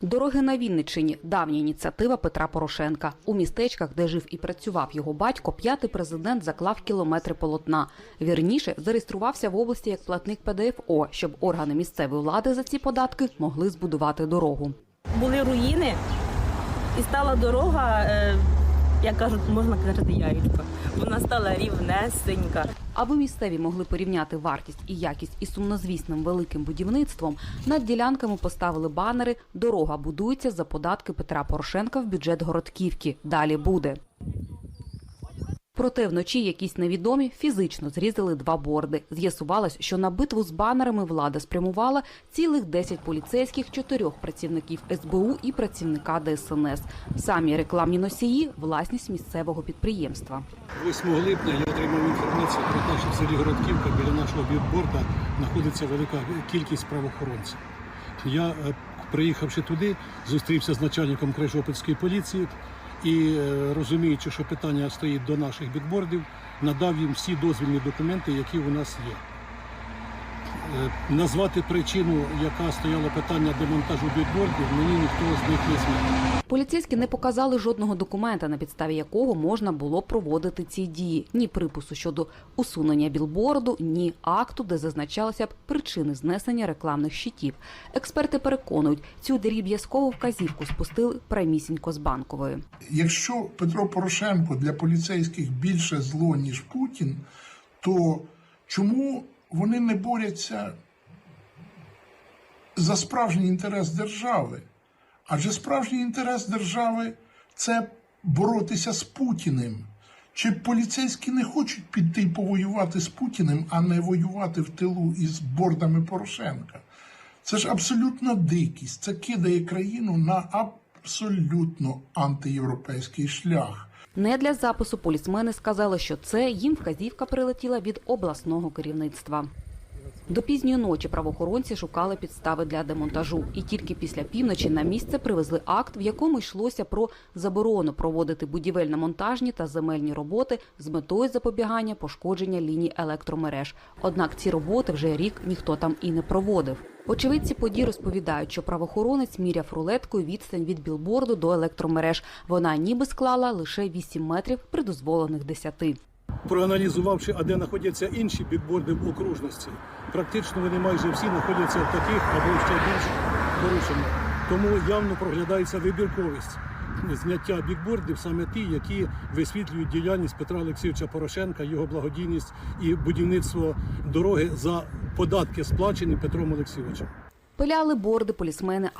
Дороги на Вінниччині – давня ініціатива Петра Порошенка. У містечках, де жив і працював його батько, п'ятий президент заклав кілометри полотна. Вірніше, зареєструвався в області як платник ПДФО, щоб органи місцевої влади за ці податки могли збудувати дорогу. були руїни, і стала дорога, е, як кажуть, можна казати, яєчко. Вона стала рівнесенька. Аби місцеві могли порівняти вартість і якість із сумнозвісним великим будівництвом, над ділянками поставили банери «Дорога будується за податки Петра Порошенка в бюджет Городківки. Далі буде». Проте вночі якісь невідомі фізично зрізали два борди. З'ясувалось, що на битву з банерами влада спрямувала цілих 10 поліцейських, чотирьох працівників СБУ і працівника ДСНС. Самі рекламні носії – власність місцевого підприємства. 8 липня я отримав інформацію про те, що в селі Городківка біля нашого білборда знаходиться велика кількість правоохоронців. Я, е, приїхавши туди, зустрівся з начальником Крижопільської поліції і, е, розуміючи, що питання стоїть до наших бікбордів, надав їм всі дозвільні документи, які у нас є. Е, Назвати причину, яка стояла питання демонтажу бікбордів, мені ніхто з них не зміг. Поліцейські не показали жодного документа, на підставі якого можна було проводити ці дії. Ні припису щодо усунення білборду, ні акту, де зазначалися б причини знесення рекламних щитів. Експерти переконують, цю дріб'язкову вказівку спустили прямісінько з банкової. Якщо Петро Порошенко для поліцейських більше зло, ніж Путін, то чому вони не борються за справжній інтерес держави? Адже справжній інтерес держави це боротися з Путіним. Чи поліцейські не хочуть піти повоювати з Путіним, а не воювати в тилу із бордами Порошенка? Це ж абсолютна дикість. Це кидає країну на абсолютно антиєвропейський шлях. Не для запису полісмени сказали, що це їм вказівка прилетіла від обласного керівництва. До пізньої ночі правоохоронці шукали підстави для демонтажу, і тільки після півночі на місце привезли акт, в якому йшлося про заборону проводити будівельно-монтажні та земельні роботи з метою запобігання пошкодження ліній електромереж. Однак ці роботи вже рік ніхто там і не проводив. Очевидці подій розповідають, що правоохоронець міряв рулеткою відстань від білборду до електромереж. Вона ніби склала лише 8 метрів при дозволених 10. Проаналізувавши, а де знаходяться інші бікборди в окружності, практично вони майже всі знаходяться в таких або ще більш порушених. Тому явно проглядається вибірковість зняття бікбордів саме ті, які висвітлюють діяльність Петра Олексійовича Порошенка, його благодійність і будівництво дороги за податки, сплачені Петром Олексійовичем. Пиляли борди полісмени